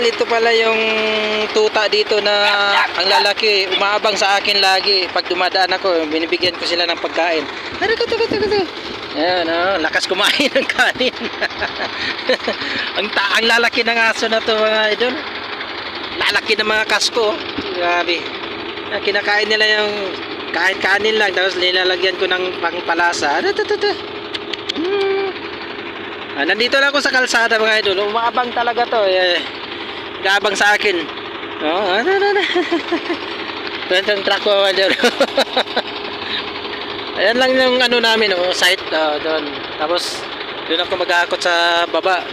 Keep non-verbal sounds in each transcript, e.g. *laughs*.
Ito pala yung tuta dito na ang lalaki umaabang sa akin lagi pag dumadaan ako binibigyan ko sila ng pagkain ko to ko to Ayan, oh, lakas kumain ng kanin. *laughs* ang, ta ang lalaki ng aso na to mga idol. Lalaki ng mga kasko. Grabe. Ah, Kinakain nila yung kahit kanin lang tapos nilalagyan ko ng pangpalasa. Ano to to to? Hmm. Ah, nandito lang ako sa kalsada mga idol. Umaabang talaga to. Eh, gabang sa akin. Oh, ano, ano, ano. *laughs* Ito yung truck ko mga idol. Ayan lang yung ano namin, oh, site oh, doon. Tapos, doon ako mag-aakot sa baba.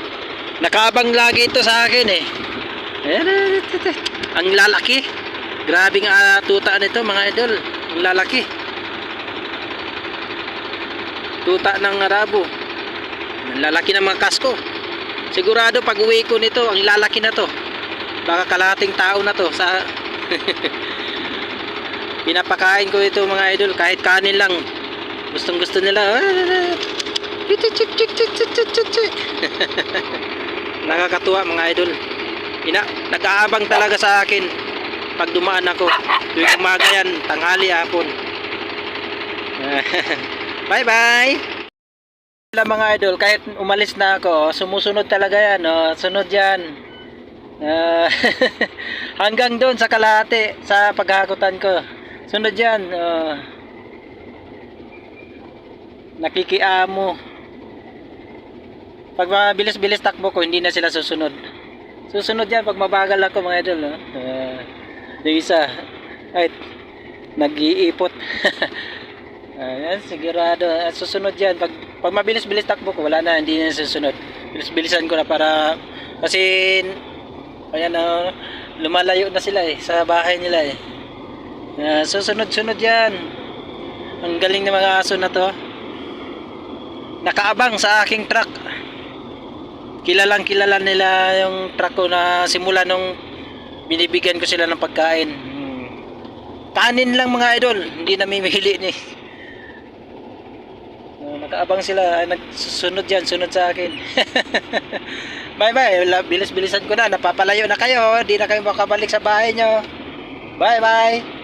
Nakaabang lagi ito sa akin eh. Ayan. Ang lalaki. Grabing uh, tuta nito mga idol. Ang lalaki. Tuta ng Arabo. Ang lalaki ng mga kasko. Sigurado pag uwi ko nito, ang lalaki na to. Baka kalating tao na to sa *laughs* Pinapakain ko ito mga idol kahit kanin lang. Gustong gusto nila. Nakakatuwa mga idol. Ina, nag-aabang talaga sa akin pag dumaan ako. Tuwing umaga yan, tanghali, hapon. *laughs* bye bye! Mga idol, kahit umalis na ako, sumusunod talaga yan. Oh. Sunod yan. Ah, *laughs* hanggang doon sa kalahati, sa paghahakutan ko. Sunod yan. Oh. nakikiamo. Pag mabilis-bilis takbo ko, hindi na sila susunod. Susunod yan pag mabagal ako mga idol. Oh. Ah, yung isa, ay, nag-iipot. *laughs* Ayan, sigurado. At susunod yan. Pag, pag mabilis-bilis takbo ko, wala na, hindi na susunod. Bilis-bilisan ko na para, kasi, ayan, oh, lumalayo na sila eh, sa bahay nila eh. Ah, susunod-sunod yan. Ang galing ng mga aso na to. Nakaabang sa aking truck. Kilalang kilala nila yung truck ko na simula nung binibigyan ko sila ng pagkain. Hmm. Kanin lang mga idol, hindi namimili ni. Uh, nakaabang sila, nagsusunod yan, sunod sa akin. *laughs* bye bye, bilis-bilisan ko na, napapalayo na kayo, hindi na kayo makabalik sa bahay nyo. Bye bye.